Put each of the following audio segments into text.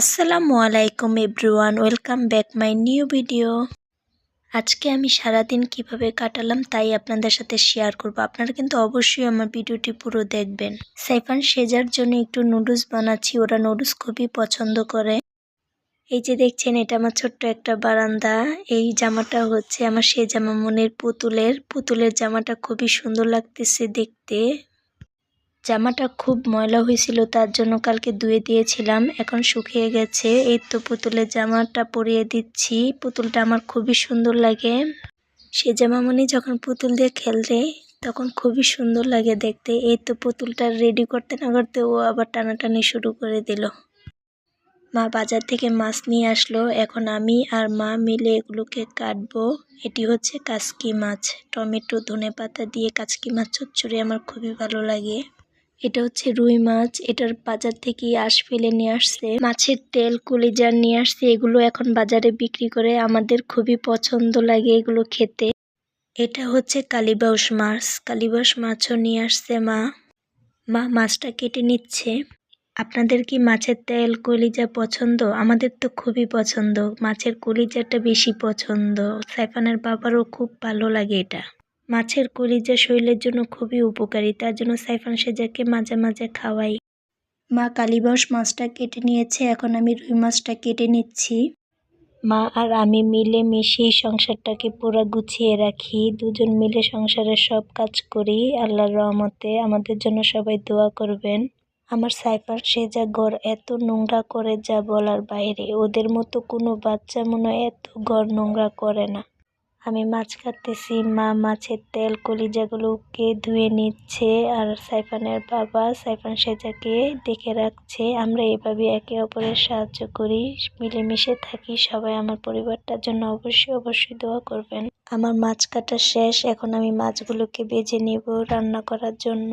আসসালামু আলাইকুম everyone, welcome back my new video. আজকে আমি সারাদিন কীভাবে কাটালাম তাই আপনাদের সাথে শেয়ার করব। আপনারা কিন্তু অবশ্যই আমার ভিডিওটি পুরো দেখবেন। সাইফান সেজার জন্য একটু নুডলস বানাচ্ছি, ওরা নুডলস খুবই পছন্দ করে। এই যে দেখছেন, এটা আমার ছোট্ট একটা বারান্দা। এই জামাটা হচ্ছে আমার সে জামা মনের পুতুলের। পুতুলের জামাটা খুবই সুন্দর লাগতেছে দেখতে। জামাটা খুব ময়লা হয়েছিল, তার জন্য কালকে ধুয়ে দিয়েছিলাম, এখন শুকিয়ে গেছে। এই তো পুতুলের জামাটা পরিয়ে দিচ্ছি, পুতুলটা আমার খুবই সুন্দর লাগে। সে জামামণি যখন পুতুল দিয়ে খেলতে তখন খুবই সুন্দর লাগে দেখতে। এই তো পুতুলটা রেডি করতে না করতে ও আবার টানাটানি শুরু করে দিল। মা বাজার থেকে মাছ নিয়ে আসলো, এখন আমি আর মা মিলে এগুলোকে কাটবো। এটি হচ্ছে কাসকি মাছ। টমেটো ধনে পাতা দিয়ে কাসকি মাছ, চচ্চড়ি আমার খুবই ভালো লাগে। এটা হচ্ছে রুই মাছ, এটার বাজার থেকে আঁশ ফেলে নিয়ে আসছে। মাছের তেল, কলিজা নিয়ে আসছে, এগুলো এখন বাজারে বিক্রি করে আমাদের খুবই পছন্দ লাগে এগুলো খেতে। এটা হচ্ছে কালিবাউস মাছ, কালিবাউস মাছও নিয়ে আসছে মা। মা মাছটা কেটে নিচ্ছে। আপনাদের কি মাছের তেল, কলিজা পছন্দ? আমাদের তো খুবই পছন্দ, মাছের কলিজাটা বেশি পছন্দ। সাইফানের বাবারও খুব ভালো লাগে এটা। মাছের কলিজা শরীরের জন্য খুবই উপকারী। তার জন্য সাইফান সেজাকে মাঝে মাঝে খাওয়াই। মা কালীবাস মাছটা কেটে নিয়েছে, এখন আমি রুই মাছটা কেটে নিচ্ছি। মা আর আমি মিলে মিশিয়ে সংসারটাকে পুরো গুছিয়ে রাখি। দুজন মিলে সংসারের সব কাজ করি। আল্লাহর রহমতে আমাদের জন্য সবাই দোয়া করবেন। আমার সাইফার সেজা ঘর এত নোংরা করে যা বলার বাইরে। ওদের মতো কোনো বাচ্চা মনে এত ঘর নোংরা করে না। আমি মাছ কাটতেছি, মা মাছের তেল কলিজাগুলোকে ধুয়ে নিচ্ছে আর সাইফানের বাবা সাইফান সেজাকে দেখে রাখছে। আমরা এভাবে একে অপরের সাহায্য করি, মিলেমিশে থাকি। সবাই আমার পরিবারটার জন্য অবশ্যই অবশ্যই দোয়া করবেন। আমার মাছ কাটা শেষ, এখন আমি মাছগুলোকে বেজে নিব রান্না করার জন্য।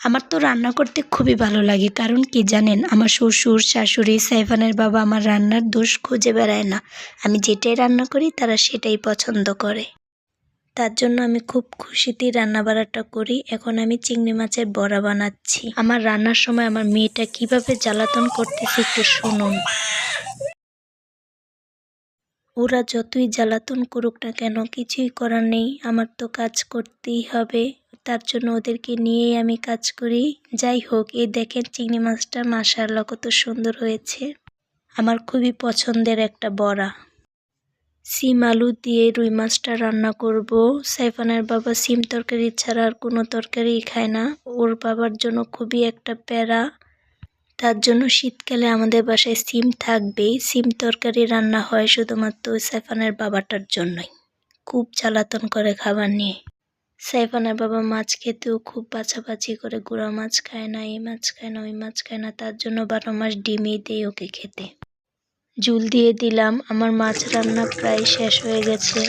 আমার তো রান্না করতে খুবই ভালো লাগে, কারণ কি জানেন, আমার শ্বশুর, শাশুড়ি, সাইফানের বাবা আমার রান্নার দোষ খুঁজে বেড়ায় না। আমি যেটাই রান্না করি, তারা সেটাই পছন্দ করে। তার জন্য আমি খুব খুশিতেই রান্না বাড়াটা করি। এখন আমি চিংড়ি মাছের বড়া বানাচ্ছি। আমার রান্নার সময় আমার মেয়েটা কীভাবে জ্বালাতন করতেছে একটু শুনুন। ওরা যতই জ্বালাতন করুক না কেন, কিছুই করার নেই। আমার তো কাজ করতেই হবে। তার জন্য ওদেরকে নিয়েই আমি কাজ করি। যাই হোক, এই দেখেন চিংড়ি মাছটা, মাশাআল্লাহ কত সুন্দর হয়েছে। আমার খুবই পছন্দের একটা বড়া। সিম আলু দিয়ে রুই মাছটা রান্না করব। সাইফানের বাবা সিম তরকারি ছাড়া আর কোনো তরকারি খায় না। ওর বাবার জন্য খুবই একটা প্যারা। তার জন্য শীতকালে আমাদের বাসায় সিম থাকবেই সিম তরকারি রান্না হয় শুধুমাত্র সাইফানের বাবাটার জন্যই। খুব জ্বালাতন করে খাবার নিয়ে। সাইফানের বাবা মাছ খেতেও খুব বাছাবাছি করে গুঁড়া মাছ খায় না, এই মাছ খায় না, ওই মাছ খায় না, তার জন্য বারো মাস ডিমই দেয় ওকে খেতে। জুল দিয়ে দিলাম, আমার মাছ রান্না প্রায় শেষ হয়ে গেছে।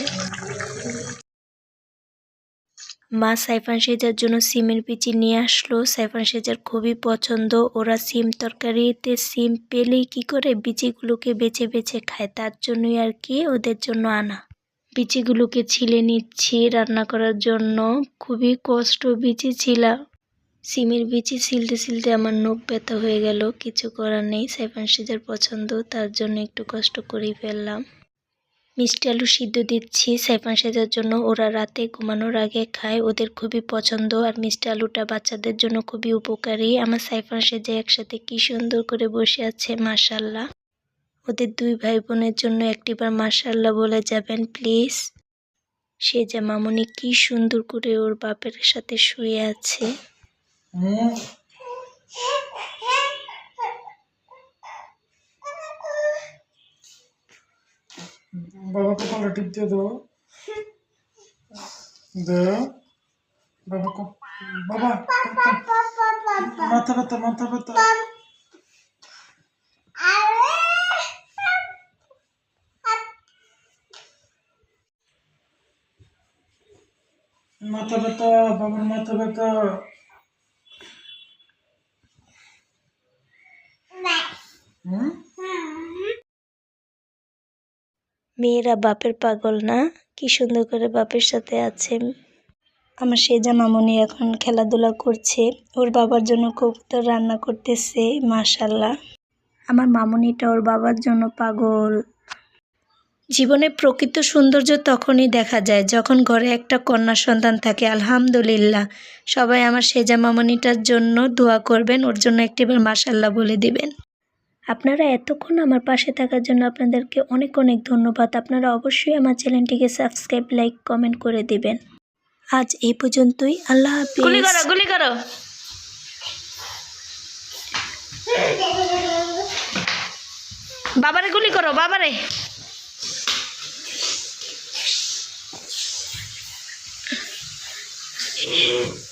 মা সাইফান সেজার জন্য সিমের বিচি নিয়ে আসলো। সাইফান সেজার খুবই পছন্দ, ওরা সিম তরকারিতে সিম পেলেই কি করে বিচিগুলোকে বেছে বেছে খায়, তার জন্যই আর কি ওদের জন্য আনা। বিচিগুলোকে ছিলে নিচ্ছি রান্না করার জন্য। খুবই কষ্ট, বিচি ছিলা সিমের বিচি ছিলতে ছিলতে আমার নখ ব্যথা হয়ে গেল। কিছু করার নেই, সাইফান সিজার পছন্দ, তার জন্য একটু কষ্ট করেই ফেললাম। মিষ্টি আলু সিদ্ধ দিচ্ছি, সাইফান সেজার জন্য। ওরা রাতে ঘুমানোর আগে খায়, ওদের খুবই পছন্দ। আর মিষ্টি আলুটা বাচ্চাদের জন্য খুবই উপকারী। আমার সাইফান সেজে একসাথে কি সুন্দর করে বসে আছে মাসাল্লাহ ওদের দুই ভাই বোনের জন্য একটিবার মার্শাল্লাহ বলে যাবেন প্লিজ সে যে মামনি কি সুন্দর করে ওর বাপের সাথে শুয়ে আছে বাবা বাবা বাবা মাথা ব্যথা মাথা ব্যথা মাথা ব্যথা, বাবার মাথা ব্যথা। মেয়েরা বাপের পাগল না? কি সুন্দর করে বাপের সাথে আছে। আমার সেজা মামনি এখন খেলাধুলা করছে। ওর বাবার জন্য কবুতর রান্না করতেছে মাশাল্লাহ আমার মামনিটা ওর বাবার জন্য পাগল। জীবনে প্রকৃত সৌন্দর্য তখনই দেখা যায় যখন ঘরে একটা কন্যা সন্তান থাকে। আলহামদুলিল্লাহ, সবাই আমার সেজা মামনিটার জন্য দোয়া করবেন, ওর জন্য একটিবার মাসাল্লাহ বলে দিবেন। আপনারা এতক্ষণ আমার পাশে থাকার জন্য আপনাদেরকে অনেক অনেক ধন্যবাদ। আপনারা অবশ্যই আমার চ্যানেলটিকে সাবস্ক্রাইব, লাইক, কমেন্ট করে দিবেন। আজ এই পর্যন্তই। আল্লাহ গুলি করো। বাবারে গুলি করো, বাবারে। Sure.